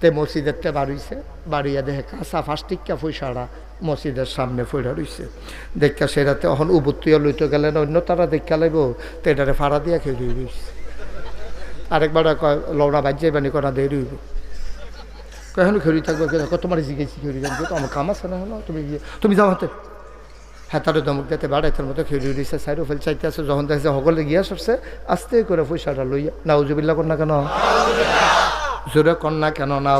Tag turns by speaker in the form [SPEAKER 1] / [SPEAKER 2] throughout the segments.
[SPEAKER 1] তে মসজিদের তে বাড়িছে বাড়িয়া দেখে কাঁচা ফাস্টিকা পয়সাটা মসজিদের সামনে ফইরা রইছে। দেখা সেরাতে অহন উবুত্তুয়া লইতে গেলেন অন্য তারা দেখা লাইব, তো এটারে ফাড়া দিয়া খেয়ে রইছে। আরেকবার কয়, লওড়া বাজ্যে বানি করা দেরি রইব কেন খেলি থাকবে তোমার জিজ্ঞেসি খেলি থাকবে? তো আমার কাম আছে না, হলো। তুমি তুমি যাও হাতে। হ্যাঁ তার দমক দিতে বাড়াইতের মতো খেলি দিছে সাইডও ফেল চাইতে আছে, যখন দেখছে সকলে গিয়া সরছে আস্তে করে পয়সাটা লইয়া নাউজুবিল্লা কর না কেন? জোরে কন্যা কেন না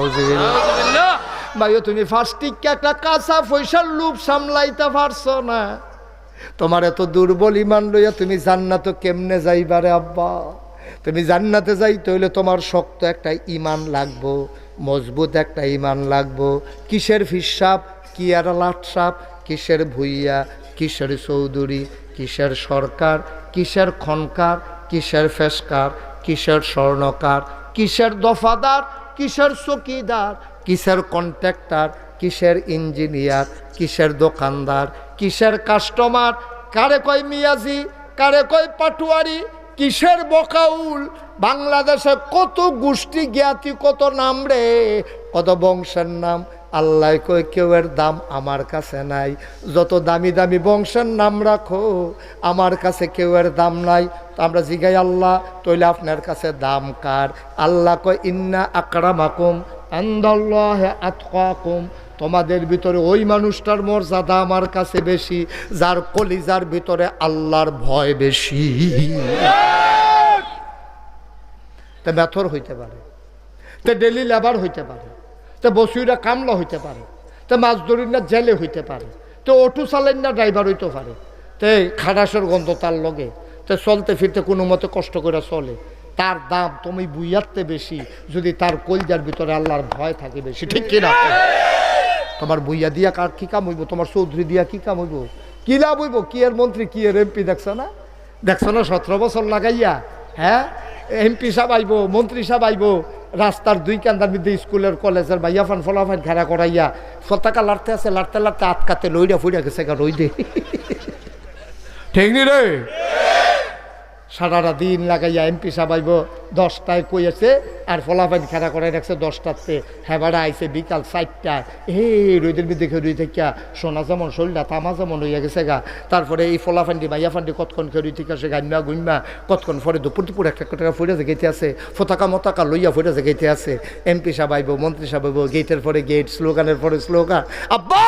[SPEAKER 1] ভাইও তুমি ফার্স্টিককে একটা কাঁচা পয়সার লুপ সামলাইতে পারছ না। তোমার এত দুর্বল ইমান লইয়া তুমি জান্নাত কেমনে যাইবারে আব্বা? তুমি জান্নাতে যাইতে হইলে তোমার শক্ত একটা ইমান লাগবো মজবুত একটা ইমান লাগবো। কিসের ফিসাব কি আর লাটসাপ কিসের ভুইয়া কিসের চৌধুরী কিসের সরকার কিসের খনকার কিসের ফেসকার কিসের স্বর্ণকার কিসের দফাদার, কিসের চকিদার? কিসের কন্ট্রাক্টার, কিসের ইঞ্জিনিয়ার, কিসের দোকানদার, কিসের কাস্টমার? কারে কয় মিয়াজি, কারে কয় পাটুয়ারি? কিসের বকাউল? বাংলাদেশে কত গোষ্ঠী জ্ঞাতি, কত নাম রে? কত বংশের নাম? আল্লাহ কই কেউ এর দাম আমার কাছে নাই। যত দামি দামি বংশের নাম রাখো, আমার কাছে কেউ এর দাম নাই। তো আমরা জিগাই, আল্লাহ তৈলে আপনার কাছে দাম কার? আল্লাহ কয়, ইন্না আকরামাকুম আন্দাল্লাহ আতকাকুম। তোমাদের ভিতরে ওই মানুষটার মর্যাদা আমার কাছে বেশি, যার কলিজার ভিতরে আল্লাহর ভয় বেশি। তা ব্যথর হইতে পারে, তে ডেলি লেবার হইতে পারে। তে বসুইরা কামলা হইতে পারে, তে মাছ ধরির না জেলে হইতে পারে, তো অটো চালেন না ড্রাইভার হইতে পারে, তে খারাসের গন্ধ তার লগে, তে চলতে ফিরতে কোনো মতে কষ্ট করে চলে। তার দাম তুমি বুইয়াতে বেশি, যদি তার কলজার ভিতরে আল্লাহর ভয় থাকে বেশি, ঠিক কিনা তোমার বইয়া দিয়া কার কি কাম হইব? তোমার চৌধুরী দিয়া কি কাম হইব? কি লাভ হইব? কি এর মন্ত্রী, কি এর এমপি, দেখছ না? দেখছ না সতেরো বছর লাগাইয়া হ্যাঁ? এমপি সাহেব আইব, মন্ত্রী সাহেব আইব রাস্তার দুই কান্দার মধ্যে স্কুলের, কলেজের ভাইয়া ফান ফলাফান খেলা করাইয়া পতাকা লাড়তে আছে, লাড়তে লাড়তে আটকাতে লইরা ফুইরা গেছে গা রই দে ঠিক নি রে? সারাটা দিন লাগাইয়া এমপি সাহেব আইব দশটায় কইয়াছে, আর ফলাফাইন খেলা করে রাখছে দশটাতে। হেবাড়া আইছে বিকাল চারটায় রইদের বিদ্যে খেয়ে রই থাকিয়া সোনা যেমন শরীরটা, তামা যেমন হইয়া গেছে গা। তারপরে এই ফলাফান্ডি মাইয়া ফান্ডি কতক্ষণ খেয়ে রই থেকে আসে গাইমা গুইমা কতক্ষণ পরে দুপুর দুপুর একটা টাকা ফুটে গেতে আছে, ফতাকা মতাকা লইয়া ফুটে গেতে আছে। এমপি সাহেব আইব মন্ত্রী সাহেব আইব গেটের পরে গেট, স্লোগানের পরে স্লোগান, আব্বা,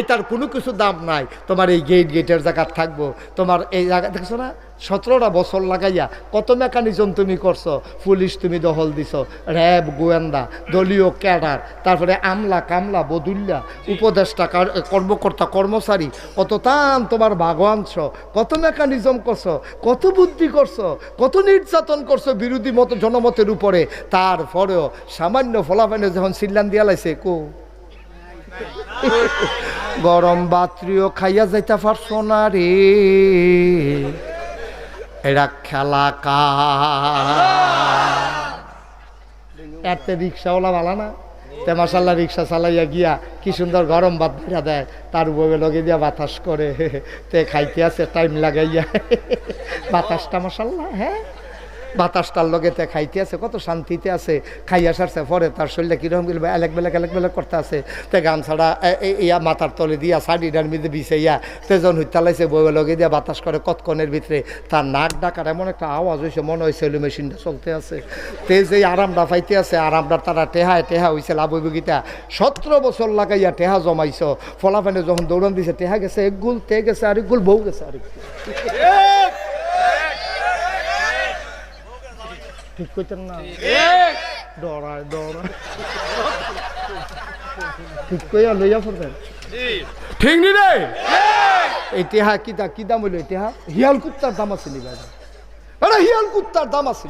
[SPEAKER 1] এটার কোনো কিছু দাম নাই। তোমার এই গেট, গেটের জায়গা থাকব। তোমার এই জায়গা, দেখছ না? সতেরোটা বছর লাগাইয়া, কত মেকানিজম তুমি করছ? পুলিশ তুমি দখল দিছ। র্যাব, গোয়েন্দা, দলীয় ক্যাডার, তারপরে আমলা, কামলা বদুল্লা উপদেষ্টা কর্মকর্তা, কর্মচারী, কত তান তোমার ভাগবাংশ কত মেকানিজম করছ, কত বুদ্ধি করছ, কত নির্যাতন করছ বিরোধী মত, জনমতের উপরে। তারপরেও সামান্য ফলাফানে যখন সিল্লান দিয়া লাইছে, কো? গরম বাত্রিও খাইয়া যাইতে পারছ না রে। এরা খেলা এতে রিক্সাওয়ালা ভালো না? তে রিক্সা চালাইয়া গিয়া কি সুন্দর গরম ভাত দিয়া দেয়। তার উপরে লগে দিয়া বাতাস করে। তে খাইতে আছে টাইম লাগাইয়া। বাতাসটা মশাল্লা হ্যাঁ? বাতাসটার লগে তে খাইতে আছে, কত শান্তিতে আছে। খাইয়া সারছে, পরে তার শরীরটা কীরকম গেলে এলেক বেলেক এলেক বেলেক করতে আছে। তে গামছাড়া ইয়া মাথার তলে দিয়া শাড়িটার মধ্যে বিছাইয়া তেজন হইতালাইছে বউয়ে লগে দিয়া বাতাস করে কতক্ষণের ভিতরে। তার নাক ডাকার এমন একটা আওয়াজ হয়েছে মনে হয়েছে ওই মেশিনটা চলতে আছে। তে যে আরামটা পাইতে আছে, আরামটা তারা টেহায় টেহা হয়েছে লাভ বগিতা সতেরো বছর লাগাইয়া টেহা জমাইছ, ফলাফানে যখন দৌড়ান দিছে, টেহা গেছে, এক গুল, তে গেছে, আরেক গুল, বউ গেছে, আরেক গুল। ঠিক করছেন না ডরায় ডরায় ঠিক কইয়া লইয়া পড়বেন ঠিক নি রে? এই টেহা কি দা কি দাম হইল এই টেহা হিয়াল কুত্তার দাম আছে নি বাজা আরে হিয়াল কুত্তার দাম আছে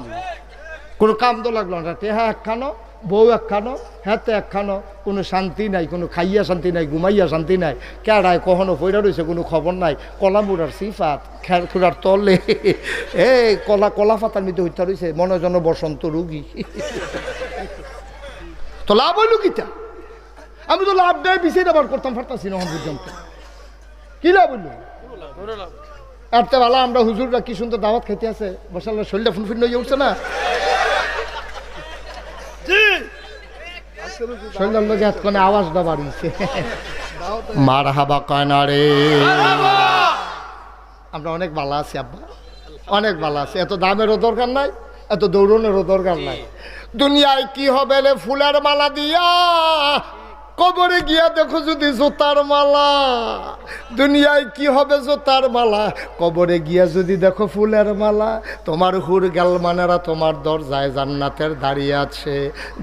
[SPEAKER 1] কোনো কাম তো লাগল না টেহা একখানো বউ একখানো হাতে একখানো, কোনো শান্তি নাই, কোনো খাইয়া শান্তি নাই, ঘুমাইয়া শান্তি নাই। কেড়ায় কখনো পইরা রয়েছে কোনো খবর নাই। কলা মুড়ার সিফাত, খের তলে। এ কলা কলা পাতার মধ্যে হইতে রয়েছে মনে যেন বসন্ত রুগী। তো লাভ হইল কিতা? আমি তো লাভ দেয় বিছে আবার করতাম পারতাছি না পর্যন্ত। কি লাভ হইল? আরতে ভালো, আমরা হুজুররা কি সুন্দর দাওয়াত খাইতে আছে? বসাল্লা শরীরটা ফুনফুন হয়ে উঠছে না? শৈলার লোক এতক্ষণে আওয়াজটা বাড়িয়েছে মার হাবা কয় না রে আমরা অনেক ভালো আছি, আব্বা। অনেক ভালো আছি। এত দামেরও দরকার নাই, এত দৌড়নেরও দরকার নাই। দুনিয়ায় কি হবে রে ফুলের মালা দিয়া? কবরে গিয়া দেখো যদি জোতার মালা। দুনিয়ায় কি হবে জোতার মালা? কবরে গিয়া যদি দেখো ফুলের মালা, তোমার হুর গালমানেরা তোমার দরজায় জান্নাতের দাঁড়িয়ে আছে।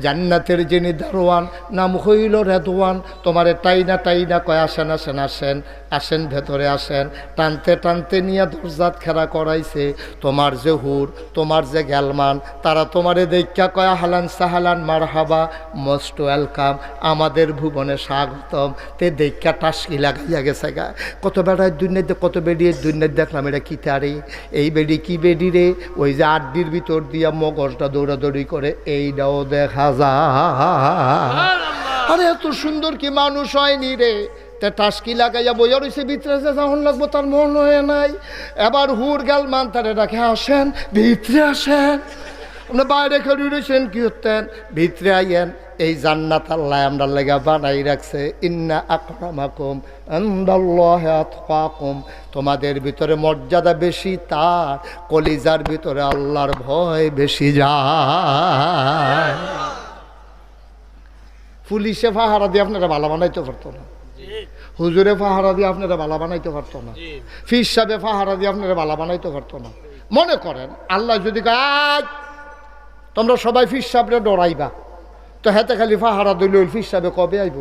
[SPEAKER 1] জান্নাতের যিনি দারোয়ান, নাম হইল রেদওয়ান। তোমারে টাইনা টাইনা কয়, আসেন আসেন আসেন আসেন, ভেতরে আসেন। টানতে টানতে নিয়ে দরজাত খেলা করাইছে। তোমার যে হুর, তোমার যে গ্যালমান, তারা তোমারে দেখা কয়া হালান সাহালান মার হাবা মোস্ট ওয়েলকাম। আমাদের ভুবনে স্বাগতম। তে দেখা টাসকি লাগাইয়া গেছে গা। কত বেড়ায় দুনিয়াতে কত বেডিয়ে দুনিয়ার দেখলাম এটা কি তারে। এই বেডি কি বেডি রে? ওই যে আড্ডির ভিতর দিয়া মগজটা দৌড়াদৌড়ি করে, এইটাও দেখা যা আরে, এত সুন্দর কি মানুষ হয়নি রে? তে টাসকি লাগাইয়া বইয়া রয়েছে ভিতরে যে যখন লাগবো তার মন হয়ে নাই। এবার হুর গেল মান তারে রাখে আসেন, ভিতরে আসেন। বাইরে খেলে রয়েছেন কি হতেন ভিতরে আইয়েন এই জান্নাত আল্লাহ আমরা লেগা বানাই রাখছে ইন্না আকরামাকুম আন্দাল্লাহ আতকাকুম তোমাদের ভিতরে মর্যাদা বেশি তার কলিজার ভিতরে আল্লাহর ভয় বেশি যায় পুলিশে ফাহারা দিয়ে আপনারা ভালো বানাইতে পারতো না হুজুরে ফাহারা দিয়ে আপনারা বালা বানাইতে পারতো না ফির সাহেবে পাহারা দিয়ে আপনারা বালা বানাইতে পারতো না মনে করেন আল্লাহ যদি গাছ তোমরা সবাই ফির সাহেবরে ডরাইবা। তো হেতে খালি পাহারা দিল ফির সাহেবে কবে আইব?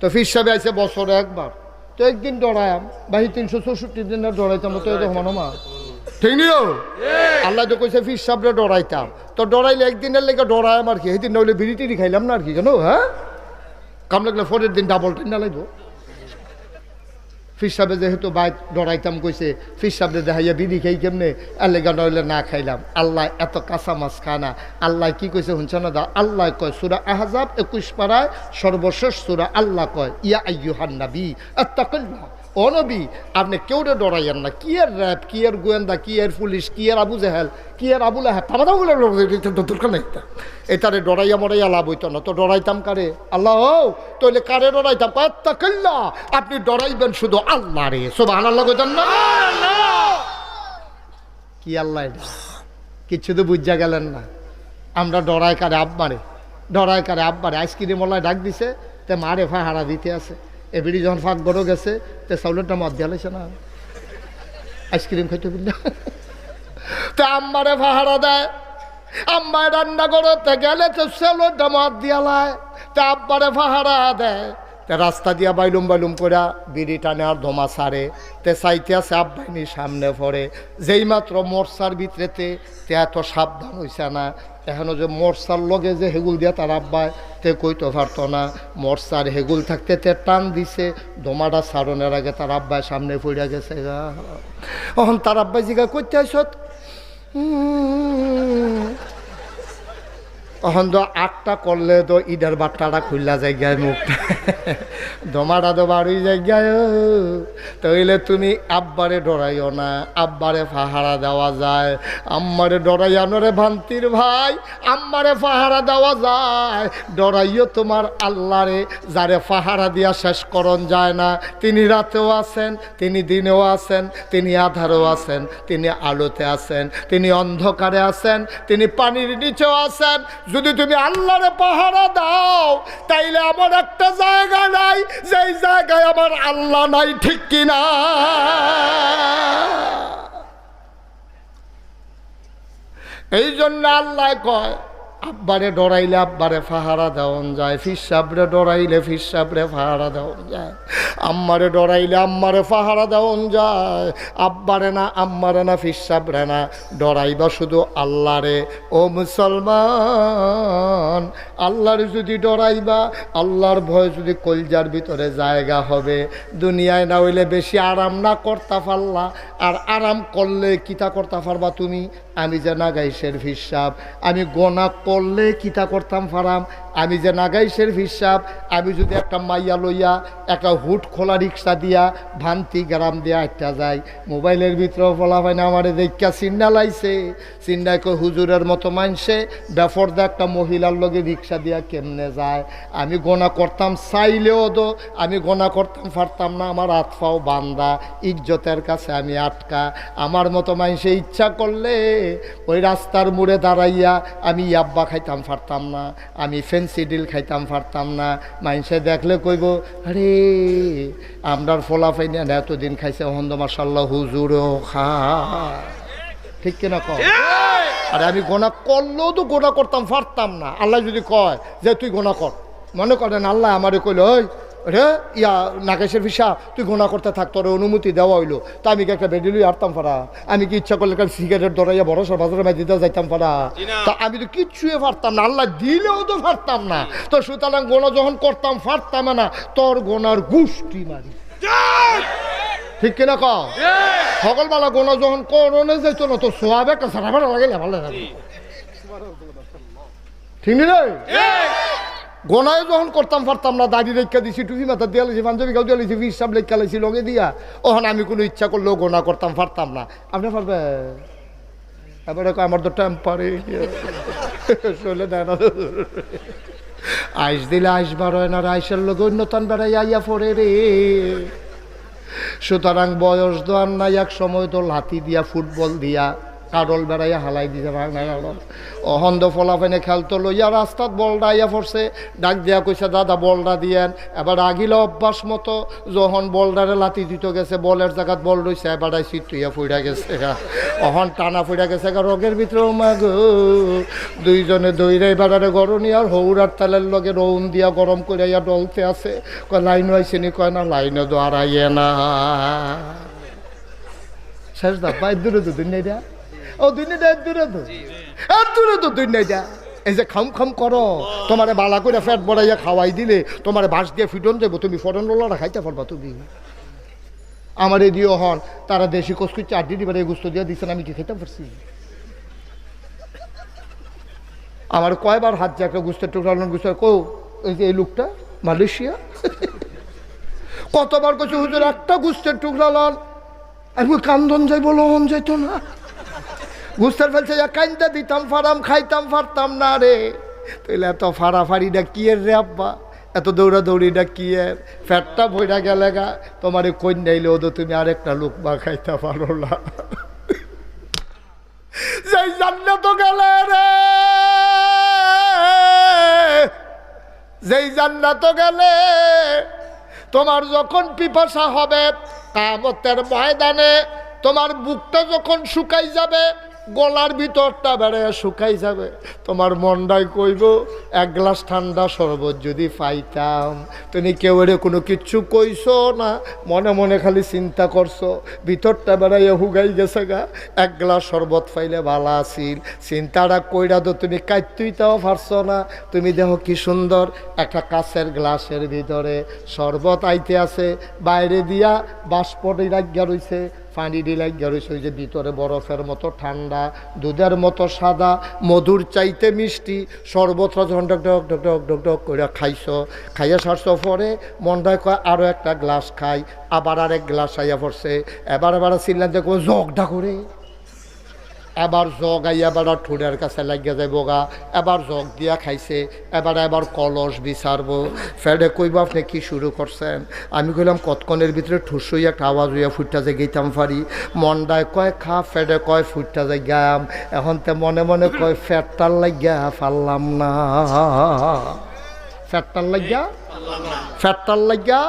[SPEAKER 1] তো ফির সাহেবে আইসে বছরে একবার। তো একদিন ডরায়াম, বাহি তিনশো চৌষট্টি দিন ডরাইতাম, তো এরকম মা। ঠিক নিও আল্লাহ তো কইছে ফির সাহেবরে ডরাইতাম। তো ডরাইলে একদিনের লেগে ডরায়াম আর কি সেদিন নইলে বিড়ি খাইলাম না আর কি, জানো হ্যাঁ? কাম লাগলে পরের দিন ডাবল টেন না লাগবো ফির সাহেবে যেহেতু বাইক ডরাইতাম, কইছে ফির সাহেবে দেখাইয়া বিড়ি খাই কেমনে? আল্লেগা নইলে না খাইলাম। আল্লাহ এত কাঁচা মাছ খানা আল্লাহ কি কইছে শুনছ না দা? আল্লাহ কয়, সুরা আহাজাব একুশ পাড়ায় সর্বশেষ সুরা আল্লাহ কয়, ইয়া আইয়ুহান নাবি আত্তাকুল্লাহ ও নবী আপনি কেউরে ডরাইয়েন না। কি এর র্যাব, কি এর গোয়েন্দা, কি এর পুলিশ, কি এর আবু জেহেল, কি এর আবুল হ্যাঁ তারা এটারে ডরাইয়া মরাইয়া লাভ হইতো না। তো ডরাইতাম কারে? আল্লাহ, ও তাহলে কারে ডরাইতাম? আত্তাকুল্লাহ আপনি ডরাইবেন শুধু আল্লাহ রে। সোবাহ আল্লাহ কইতেন না? কি আল্লাহ এটা? কিচ্ছু তো বুঝা গেলেন না। আমরা ডরাই কারে আব্বারে? ডরাই কারে আব্বারে? আইসক্রিম মলায় ডাক দিছে, তে মারে ফা হারা দিতে আছে। এবিডি যখন ফাঁক বড় গেছে, তে চাউলেরটা মদ দিয়ালাইছে না। আইসক্রিম খাইতে বুঝলা তে আম্মারে ফাহারা দেয়, আম্মায় রান্না করতে গেলে তো সেলোটা মদ দিয়ালায় তে আব্বারে ফাহারা দেয়, তে রাস্তা দিয়া বাইলুম বাইলুম করে বিড়ি টানে আর ধমা সারে তে চাইতে আছে আব্বাইনি সামনে পড়ে। যেই মাত্র মোরসার ভিতরেতে, তে এত সাবধান হইছে না। এখনও যে মোরসার লগে যে হেগুল দিয়া তার আব্বাই তে কইতে পারত না মোরসার হেগুল থাকতে তে টান দিছে ধোমাটা সারনের আগে তার আব্বাই সামনে পড়িয়া গেছে এখন তার আব্বাই জিগা করতে আসত তখন তো আটটা করলে তো ইডার বাট্টাটা খুললা জায়গায় মুখ। দমাটা তো বাড়ি জায়গায় তাইলে তুমি আব্বারে ডরাইও না, আব্বারে পাহারা দেওয়া যায়। আম্মারে ডরাইয়ানো রে ভান্তির ভাই, আম্মারে পাহারা দেওয়া যায়। ডরাইও তোমার আল্লাহরে, যারে পাহারা দিয়া শেষ করণ যায় না। তিনি রাতেও আছেন, তিনি দিনেও আছেন, তিনি আধারেও আছেন, তিনি আলোতে আছেন, তিনি অন্ধকারে আছেন, তিনি পানির নিচেও আছেন। যদি তুমি আল্লাহরে পাহারা দাও, তাইলে আমার একটা জায়গা নাই। যেই জায়গায় আমার আল্লাহ নাই, ঠিক কিনা এই জন্য আল্লাহ কয় আব্বারে ডরাইলে আব্বারে ফাহারা দেওয়ান যায়। ফিসাবরে ডরাইলে ফিসাবরে ফাহারা দেওয়ান যায়। আম্মারে ডরাইলে আম্মারে ফাহারা দেওয়ান যায়। আব্বারে না, আম্মারে না ফিসাবরে না। ডরাইবা শুধু আল্লাহরে। ও মুসলমান, আল্লাহরে যদি ডরাইবা, আল্লাহর ভয় যদি কলজার ভিতরে জায়গা হবে। দুনিয়ায় না হইলে বেশি আরাম না করতে পারলা আর আরাম করলে কিতা করতে পারবা তুমি? আমি যে না গাইসের হিসাব আমি গোনা করলে কিতা করতাম ফারাম। আমি যে নাগাইশের হিসাব, আমি যদি একটা মাইয়া লইয়া, একটা হুট খোলা রিক্সা দিয়া ভান্তি গ্রাম দিয়া একটা যাই, মোবাইলের ভিতরে হয় না, আমার দেখা চিন্না লাইছে চিন্নায় কই হুজুরের মতো মানছে বেফরদা একটা মহিলার লগে রিক্সা দিয়া কেমনে যায়? আমি গোনা করতাম, চাইলেও দো, আমি গোনা করতাম পারতাম না, আমার হাত পাও বান্দা, ইজ্জতের কাছে আমি আটকা। আমার মতো মানুষে ইচ্ছা করলে, ওই রাস্তার মোড়ে দাঁড়াইয়া আমি ইয়াব্বা খাইতাম পারতাম না। আমি ফেন্সি সিডিল খাইতাম পারতাম না। মাইনসে দেখলে কইব আরে আমরার ফলা না এতদিন খাইছে হন্দ মাসাল্লাহ হুজুরও খা। ঠিক কিনা কম আরে আমি গোনা করলেও তো গোনা করতাম পারতাম না। আল্লাহ যদি কয় যে তুই গোনা কর। মনে করেন আল্লাহ আমারে কইল ওই রে ইয়া নাগেশের ভিসা তুই গোনা করতে থাক তোর অনুমতি দেওয়া হইল। তা আমি কি একটা বেডিলু আরতাম পারা আমি কি ইচ্ছা করলে কারণ সিগারেট ধরাইয়া বড় সর বাজারে মাই দিতে যাইতাম পারা তা আমি তো কিচ্ছুই পারতাম না আল্লাহ দিলেও তো পারতাম না। তো সুতরাং গোনা যখন করতাম পারতাম না তোর গোনার গুষ্টি মারি। ঠিক কিনা ক সকালবেলা গোনা যখন করোনে যেত না তো সোয়াবে একটা সারা ভাড়া লাগে ভালো লাগে। ঠিক নি রে? গোনায় যখন করতাম পারতাম না, দাড়ি রেখা দিছি, টুপি মাথা দিয়ে লাইছি পাঞ্জাবি গাও দিয়ে লাইছি হিসাব লেখা লাইছি লগে দিয়া। ওখানে আমি কোনো ইচ্ছা করলেও গোনা করতাম পারতাম না। আপনি পারবে এবারে আমার তো টেম্পারে চলে দেয় না আইস দিলে আইস বার হয় না, আইসের লোক অন্যতন বেড়াই আইয়া পড়ে রে। সুতরাং বয়স দোয়ার নাই, এক সময় তো লাথি দিয়া ফুটবল দিয়া। কাডল বেড়াইয়া হালাই দিছে ভাঙনা কাডল অহন্দ ফলাফেনে খেলতো লইয়া রাস্তাত বলডা আইয়া পড়ছে ডাক দিয়া কইছে, দাদা বলডা দিয়েন। এবার আগিলে অভ্যাস মতো যখন বলডারে লাথি দিতে গেছে, বলের জায়গাত বল রইছে, এবার আই সিটুইয়া ফুইরা গেছে। অহন টানা ফুইরা গেছে রগের ভিতরে মাগ। দুইজনে দইরে বেড়ারে গরনি, আর হৌরার তালের লগে রৌন দিয়া গরম করে ইয়া ডলতে আছে। কয় লাইন আইসেনি কয়, না লাইনে আইয়ে না। শেষ দা পাই দূরে তো দুনিয়া ও দুনিয়া দূরে তো। আর দূরে তো দুনিয়া এই যে খাম খাম করো। তোমারে বালা করে ফ্যাট বড়াইয়া খাওয়াই দিলে তোমারে বাঁশ দিয়ে ফিটন দেবো। তুমি রোলারা খাইতে পারবা তুমি। আমার এদিও হন তারা দেশি কসকু চারটি দিবার এই গুস্ত দিয়ে দিচ্ছেন আমি কি খেতে পারছি? আমার কয়বার হাত যে একটা গুস্তের টুকরা গুস্ত কো এই যে এই লোকটা মালয়েশিয়া? কতবার কইছে হুজুর একটা গুস্তের টুকরা লন। আমি কান্দন যাইব লহন যাইতো না। গুস্তের ফেলছে যা কাইন্দা দিতাম ফারাম খাইতাম ফারতাম না রে। তাইলে এত ফাড়াফাড়িটা কি এর রে আব্বা? এত দৌড়া দৌড়িটা কি এর? ফ্যাটটা বইরা গেলে গা, তোমার এই কন্যাইলে ওদের তুমি আরেকটা লোক বা খাইতে পারো না। সেই জান্নাত গেলে রে। যেই জান্নাত গেলে, তোমার যখন পিপাসা হবে, কামতের ময়দানে তোমার বুকটা যখন শুকাই যাবে গলার ভিতরটা বেড়ে শুকাই যাবে। তোমার মনটাই কইব, এক গ্লাস ঠান্ডা শরবত যদি পাইতাম। তুমি কেউ এর কোনো কিচ্ছু কইছো না, মনে মনে খালি চিন্তা করছ। ভিতরটা বেড়াইয়া হুগাই গেছে গা। এক গ্লাস শরবত পাইলে ভালো আছিল। চিন্তাটা কইরা তো তুমি কাইতুই তাও পারছ না। তুমি দেখো কি সুন্দর একটা কাছের গ্লাসের ভিতরে শরবত আইতে আছে। বাইরে দিয়া বাষ্পটি রাখিয়া রইছে। পানি ডিলাই রয়েছে ওই ভিতরে বরফের মতো, ঠান্ডা, দুধের মতো, সাদা, মধুর চাইতে মিষ্টি, সর্বত্র যখন ডক ডক ডক ডক ডক ডক করে খাইছ। খাইয়া সারছ, পরে মনটায় কয় আরও একটা গ্লাস খাই। আবার আরেক গ্লাস খাইয়া পড়ছে। এবার এবার চিল্লান যে জগটা করে। এবার জগ আইয়া এবার ঠোঁটের কাছে লাগিয়া যাইব গা। এবার জগ দিয়া খাইছে এবার এবার কলস বিচারবো। ফেডে কইব আপনি কি শুরু করছেন? আমি কইলাম কতক্ষণের ভিতরে ঠুস হইয়া একটা আওয়াজ হইয়া ফুটটা যে গেতাম পারি মনটায় কয় খা ফেডে কয় ফুটটা যে গাম এখন তে মনে মনে কয় ফ্যাটটার লাগিয়া পারলাম না। ফ্যাটটার লাগিয়া? ফ্যাটটার লাগিয়া?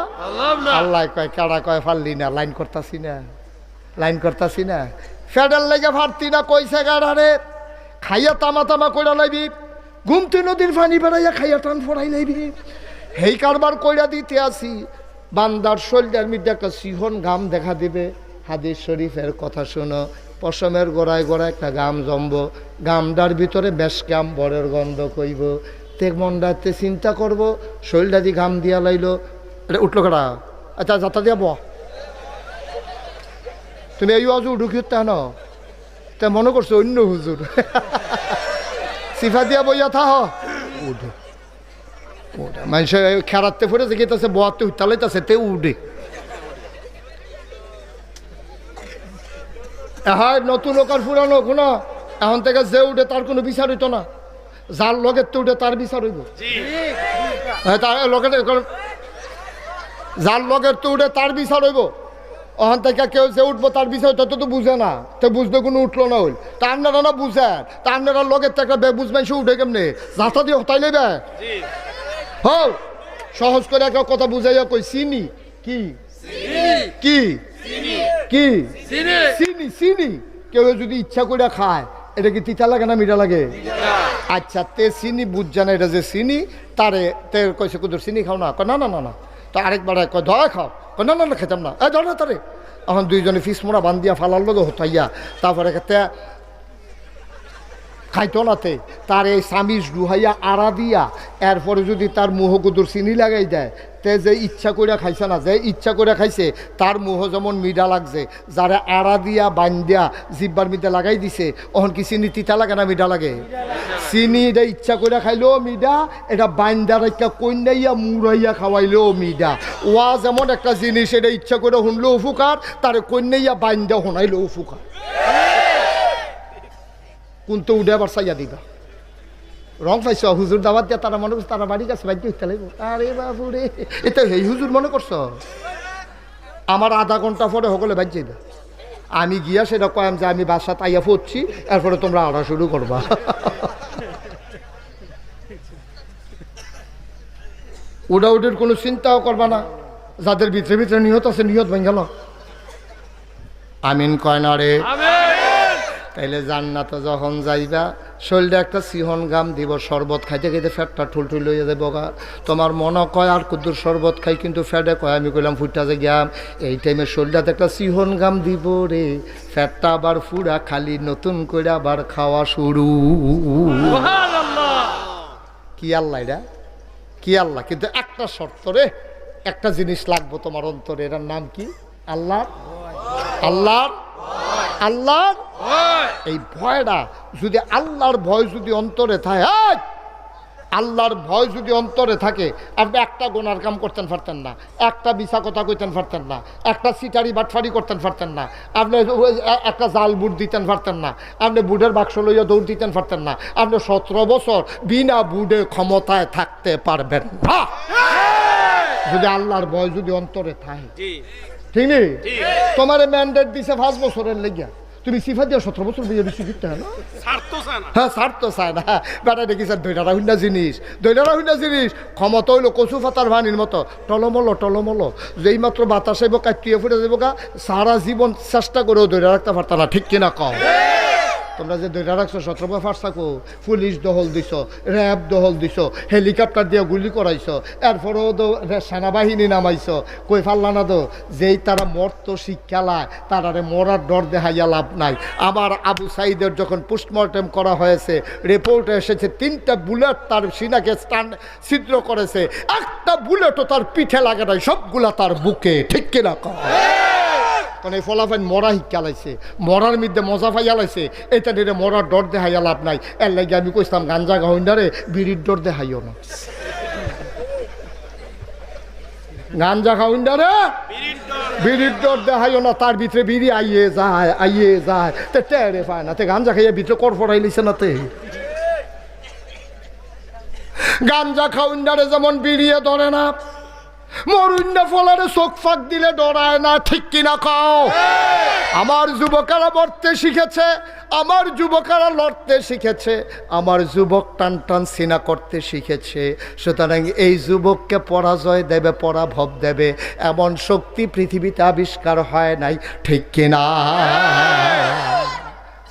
[SPEAKER 1] আল্লাহ কয় কেডা কয় পারলি না লাইন করতাছি না লাইন করতাছি না। ফেডার লেগে ভারতি না কইছে গাড়ারে, খাইয়া তামা তামা কইরা লাইবি। ঘুমতে নদীর পানি বেড়াইয়া খাইয়া টান ফড়াই লাইবি। হেই কারবার কইরা দিতে আসি, বান্দার শরীরের মধ্যে একটা সিহন গাম দেখা দিবে। হাদিস শরীফের কথা শোনো, পশমের গোড়ায় গোড়ায় একটা গাম জমব গামটার ভিতরে বেশ গাম বরের গন্ধ কইব। তে মনটাতে চিন্তা করব দিয়ে ঘাম দিয়া লাইলো উঠল কাটা আচ্ছা যাতা দিয়া বহ তুমি এই অজু ঢুকিয়ে তা না তা মনে করছ অন্য হুজুর? সিফা দিয়া বইয়া থাহ। উঠো মানুষ খেরাতে ফুটেছে গেতেছে বোয়াতে উত্তালাইতেছে তে উডে। হ্যাঁ নতুন লোক আর পুরানো কোনো এখন থেকে যে উঠে তার কোনো বিচার হইতো না। যার লগের তো উঠে তার বিচার হইব। হ্যাঁ তার লগের যার লগের তো উঠে তার বিচার হইব। ওখান থেকে কেউ যে উঠবো তার বিষয় তত তো বুঝে না। তো বুঝতে কোনো উঠল না হইল তা আপনারা না বুঝেন তা আপনারা লগের তো একটা বেবুঝ মানুষ উঠে কেমনে? যাতা দিয়ে হতাই নেবে হও সহজ করে একটা কথা বুঝাইয়া কই চিনি কি? কি? কি? চিনি চিনি কেউ যদি ইচ্ছা করে খায় এটা কি তিতা লাগে না মিঠা লাগে? আচ্ছা তে চিনি বুঝছে না এটা যে চিনি তারে তে কইছে কুদুর চিনি খাও না। না না না না। তো আরেকবার কয় দয়া খাও। কয়, না না না, খেতাম না। এ, ধর না তারে। এখন দুইজনে ফিস মোড়া বান্ধিয়া ফালার তো হতাইয়া তারপরে খেতে খাইতো নাতে তার এই স্বামী ডুহাইয়া আড়া দিয়া, এরপরে যদি তার মুহ গুদুর চিনি লাগাই দেয় তে যে ইচ্ছা করে খাইছে না, যে ইচ্ছা করে খাইছে, তার মুহ যেমন মিডা লাগছে, যারা আড়া দিয়া বান্ধিয়া জিব্বার মিডা লাগাই দিছে, অহন কি চিনি তিতা লাগে না মিডা লাগে? চিনি এটা ইচ্ছা করে খাইলেও মিডা এটা বান্দা রেখা কন্যাইয়া মুড়াইয়া খাওয়াইলেও মিডা ওয়া যেমন একটা জিনিস এটা ইচ্ছা করে শুনলেও উপকার তারে কন্যাইয়া বান্দা শোনাইলেও উপকার কোনটো উঠে আবার চাইয়া দিবা। রং পাইছ, হুজুর দাবাত দিয়া, তারা মনে করছে তারা বাড়ি গেছে, বাড়িতে উঠতে লাগবো। আরে বাবু রে এটা হেই হুজুর মনে করছ? আমার আধা ঘণ্টা পরে সকলে বাদ যাইবে। আমি গিয়া সেটা কয়াম যে আমি বাসা তাইয়া পড়ছি, এরপরে তোমরা আড়া শুরু করবা। উডা উডের কোনো চিন্তাও করবা না। যাদের ভিতরে ভিতরে নিহত আছে, নিহত ভেঙে গেল। আমিন কয় না রে। তাইলে জান্নাতে যখন যাইবা শরীরে একটা সিহন গাম দিব শরবত খাইতে খাইতে ফ্যাটটা ঠুল ঠুল লইয়া দেবো গা। তোমার মনে কয় আর কুদ্দুর শরবত খাই কিন্তু ফ্যাটে কয়? আমি কইলাম ফুটটা যে গিয়াম এই টাইমে শরীরটাতে একটা সিহন গাম দিব রে। ফ্যাটটা আবার ফুরা খালি নতুন করে আবার খাওয়া শুরু। কি আল্লাহ এটা? কি আল্লাহ? কিন্তু একটা শর্ত রে একটা জিনিস লাগবো তোমার অন্তরে। এটার নাম কি? আল্লাহ? আল্লাহর আল্লাহর এই ভয়টা যদি আল্লাহর ভয় যদি অন্তরে থাকে! আল্লাহর ভয় যদি অন্তরে থাকে আপনি একটা গোনার কাম করতেন পারতেন না একটা বিছা কথা কইতেন পারতেন না একটা সিটারি বাটফারি করতেন পারতেন না আপনি একটা জাল বুট দিতেন পারতেন না আপনি বুটের বাক্স লইয়া দৌড় দিতেন পারতেন না আপনি সতেরো বছর বিনা বুডে ক্ষমতায় থাকতে পারবেন না। যদি আল্লাহর ভয় যদি অন্তরে থাকে ঠিক নেই? তোমার ম্যান্ডেট দিছে পাঁচ বছরের লেগিয়া। তুমি সিফা দিয়ে সতেরো বছর বিয়ে বেশি দিতে হয় না? হ্যাঁ সার তো চায় না। বেটা দেখি স্যার দৈটারা হুন্ডা জিনিস। দৈটারা হুন্ডা জিনিস। ক্ষমতা হইল কচু ফাতার ভানির মতো। টলমল টলমল। যেই মাত্র বাতাস আইব কাটিয়ে ফুটে যাব গা সারা জীবন চেষ্টা করেও দৈরা রাখতে পারতাম না ঠিক কিনা কম তোমরা যে দৈরা রাখছো সতেরো ফার্স থাকো, পুলিশ দহল দিছ, র্যাব দহল দিছ, হেলিকপ্টার দিয়ে গুলি করাইছ, এরপরেও তো সেনাবাহিনী নামাইছ, কই ফাল্লা না তো? যেই তারা মর্ত শিক্ষালায় তারারে মরার ডর দেখাইয়া লাভ নাই। আমার আবু সাইদের যখন পোস্টমর্টেম করা হয়েছে, রিপোর্টে এসেছে, তিনটা বুলেট তার সিনাকে স্টান, ছিদ্র করেছে। একটা বুলেটও তার পিঠে লাগে নাই, সবগুলা তার বুকে, ঠিক কিনা কম কারণ এই ফলাফাইন মরা শিক্ষা লাইছে। মরার মধ্যে মজা ফাইয়া লাইছে। এটা দিলে মরার ডর দেখাইয়া লাভ নাই। এর লাগে আমি কইতাম গাঞ্জা গাউন্ডারে বিড়ির ডর দেখাইও না। গাঞ্জা খাউন্ডারে বিড়ির ডর দেখাইও না। তার ভিতরে বিড়ি আইয়ে যায় আইয়ে যায়। তে টেরে পায় না। তে গাঞ্জা খাইয়ে ভিতরে কর লিছে না তে। গাঞ্জা খাউন্ডারে যেমন বিড়িয়ে ধরে না। মরুন্ডা ফলারে চোখ ফাঁক দিলে ডরায় না ঠিক কিনা খাও আমার যুবকেরা মরতে শিখেছে আমার যুবকেরা লড়তে শিখেছে আমার যুবক টান টান সিনা করতে শিখেছে। সুতরাং এই যুবককে পরাজয় দেবে পরাভব দেবে এমন শক্তি পৃথিবীতে আবিষ্কার হয় নাই ঠিক কিনা?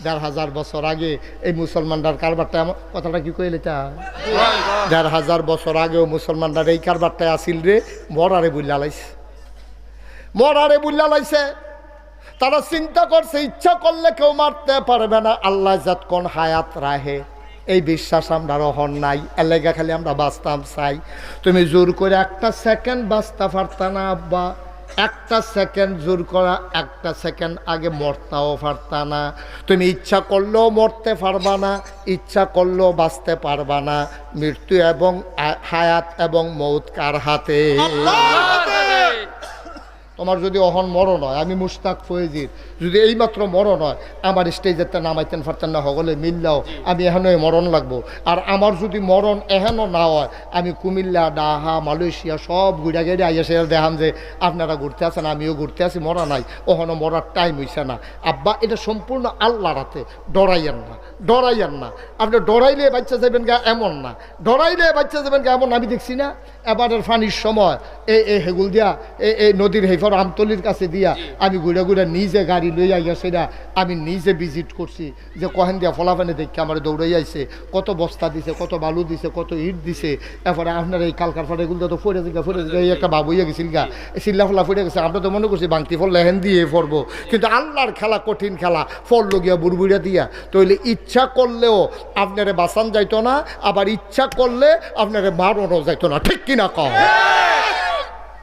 [SPEAKER 1] দেড় হাজার বছর আগে এই মুসলমানটার কারবারটা কথাটা কি কইলে তা? দেড় হাজার বছর আগেও মুসলমানরা এই কারবারটায় আসিল রে, মরারে বুল্লা লাইছে। মরারে বুল্লা লাইছে। তারা চিন্তা করছে, ইচ্ছা করলে কেউ মারতে পারবে না। আল্লাহ জাত কোন হায়াত রাহে। এই বিশ্বাস আমরা রহন নাই। এলাকা খালি আমরা বাঁচতাম চাই। তুমি জোর করে একটা সেকেন্ড বাঁচতে পারতা না, আব্বা। একটা সেকেন্ড জোর করা, একটা সেকেন্ড আগে মরতাও পারতা না। তুমি ইচ্ছা করলেও মরতে পারবা না, ইচ্ছা করলেও বাঁচতে পারবা না। মৃত্যু এবং হায়াত এবং মৌত কার হাতে? তোমার যদি অহন মরণ হয়, আমি মুস্তাক ফয়েজির। যদি এইমাত্র মরণ হয়, আমার স্টেজেতে নামাইতেন, ফারতেন না, হগলে মিললাও আমি এখানে মরণ লাগবো। আর আমার যদি মরণ এহেনও না হয়, আমি কুমিল্লা, ডাহা, মালয়েশিয়া সব ঘুরা গেড়ে আইয়া সে দেখাম যে, আপনারা ঘুরতে আসেন আমিও ঘুরতে আসি মরা নাই। ওখানে মরার টাইম হইছে না। আব্বা, এটা সম্পূর্ণ আল্লাহ রাতে ডরাইয়েন না। ডরাইয়েন না। আপনি ডরাইলে বাচ্চা যাবেন গা এমন না। ডরাইলে বাচ্চা যাবেন গা এমন আমি দেখছি না। এবারের ফানির সময় এই এই হেগুল দিয়া এই এই নদীর হেফর আমতলির কাছে দিয়া আমি ঘুরে ঘুরে নিজে গাড়ি লই আইয়া সেটা আমি নিজে ভিজিট করছি। যে কহেন দিয়া ফলাফানে দেখে আমার দৌড়াই আইছে কত বস্তা দিছে কত বালু দিছে কত ইট দিছে। এরপরে আপনার এই কালকার ফাটে এগুলো তো ফরে জিগা ফরে এই একটা বাবু ইয়ে গেছিল গা। চিল্লা ফলা ফরে গেছে। আমরা তো মনে করছি বাংতি ফল লেহেন দিয়ে পড়ব কিন্তু আল্লাহর খেলা কঠিন খেলা ফল লগিয়া বুড়বুড়িয়া দিয়া। তইলে ইচ্ছা করলেও আপনারে বাসান যাইতো না আবার ইচ্ছা করলে আপনারে মারণও যাইতো না। ঠিক কিনা কম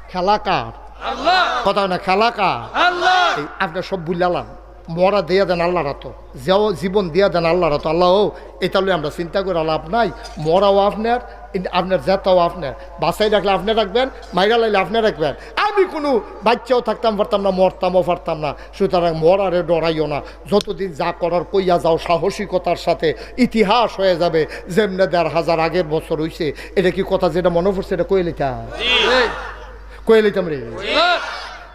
[SPEAKER 2] খেলাকার
[SPEAKER 1] কথা না খেলাকার আপনার সব বুঝলাম মরা দিয়া দেন আল্লাহ রাতো যাও জীবন দিয়া দেন আল্লাহ রাতো আল্লাহ ও এটা লই আমরা চিন্তা করে লাভ নাই। মরাও আপনার আপনার জেতাও আপনার। বাসায় রাখলে আপনি রাখবেন মাইরা লাইলে আপনি রাখবেন। আমি কোনো বাচ্চাও থাকতাম পারতাম না মরতামও পারতাম না। সুতরাং মরারে ডরাইও না। যতদিন যা করার কইয়া যাও সাহসিকতার সাথে ইতিহাস হয়ে যাবে। যেমনে দেড় হাজার আগের বছর হইছে। এটা কি কথা যেটা মনে পড়ছে এটা কয়ে লিতাম কয়ে লিতাম রে?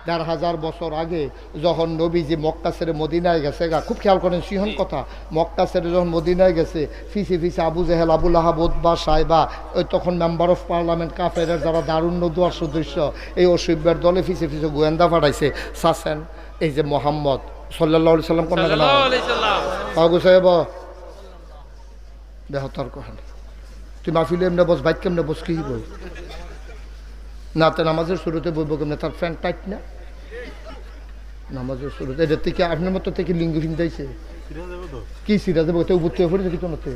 [SPEAKER 1] দেড় হাজার বছর আগে যখন নবীজি মক্কা ছেড়ে মদিনায় গেছে গা খুব খেয়াল করেন সিহন কথা মক্কা ছেড়ে যখন মদিনায় গেছে ফিসে ফিসে আবু জেহেল আবুল আহাব ওদবা সাহেবা ওই তখন মেম্বার অফ পার্লামেন্ট কাফের যারা দারুণ্য দুয়ার সদস্য এই অসভ্যের দলে ফিসে ফিসে গোয়েন্দা পাঠাইছে। সাসেন এই যে মোহাম্মদ সাল্লাহ সাল্লাম কোন বাবু সাহেব বেহতর কহেন তুই এমনি বস বাইক কেমনে বস কি বই না তো নামাজের শুরুতে বইব কেমনে? তার ফ্যান টাইট না? নামাজের শুরুতে এটা থেকে আপনার মতো থেকে লিঙ্গ ফিন্দাইছে কি সিরা দেবো? তো মতে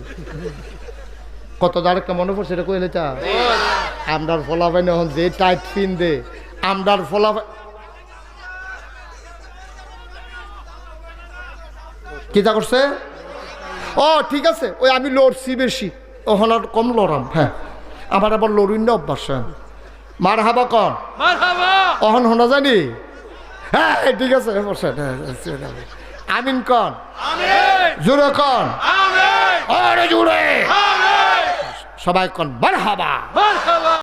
[SPEAKER 1] কত দাঁড় মনে পড়ছে এটা কইলে তা আমরার ফলাফাই যে টাইট ফিন দে। আমরার ফলাফাই কি তা করছে? ও ঠিক আছে। ওই আমি লড়ছি বেশি। ওখানে আর কম লড়াম হ্যাঁ। আমার আবার লড়ুন না অভ্যাস হ্যাঁ। মার হাবা কন অহন শোনা জানি হ্যাঁ ঠিক আছে বসেন হ্যাঁ, হ্যাঁ, আমিন কন? জুড়ে কন? জুড়ে। সবাই কন বার হাবা